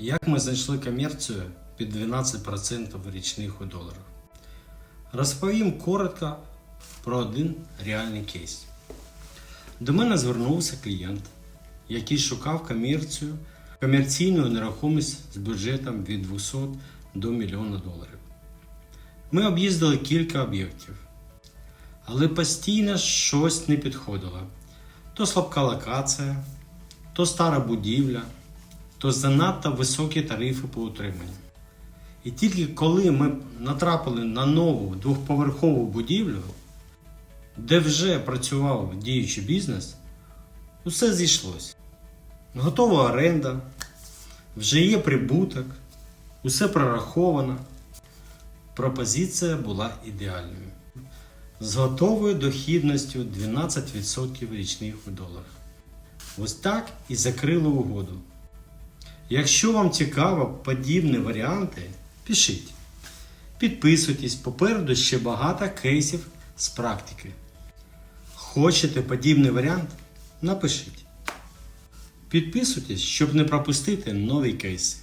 Як ми знайшли комерцію під 12% річних у доларах? Розповім коротко про один реальний кейс. До мене звернувся клієнт, який шукав комерцію, комерційну нерухомість з бюджетом від 200 до мільйона доларів. Ми об'їздили кілька об'єктів, але постійно щось не підходило. То слабка локація, то стара будівля, то занадто високі тарифи по утриманню. І тільки коли ми натрапили на нову двохповерхову будівлю, де вже працював діючий бізнес, усе зійшлось. Готова оренда, вже є прибуток, усе прораховано. Пропозиція була ідеальною. З готовою дохідністю 12% річних у доларах. Ось так і закрили угоду. Якщо вам цікаво подібні варіанти, пишіть. Підписуйтесь, попереду ще багато кейсів з практики. Хочете подібний варіант? Напишіть. Підписуйтесь, щоб не пропустити нові кейси.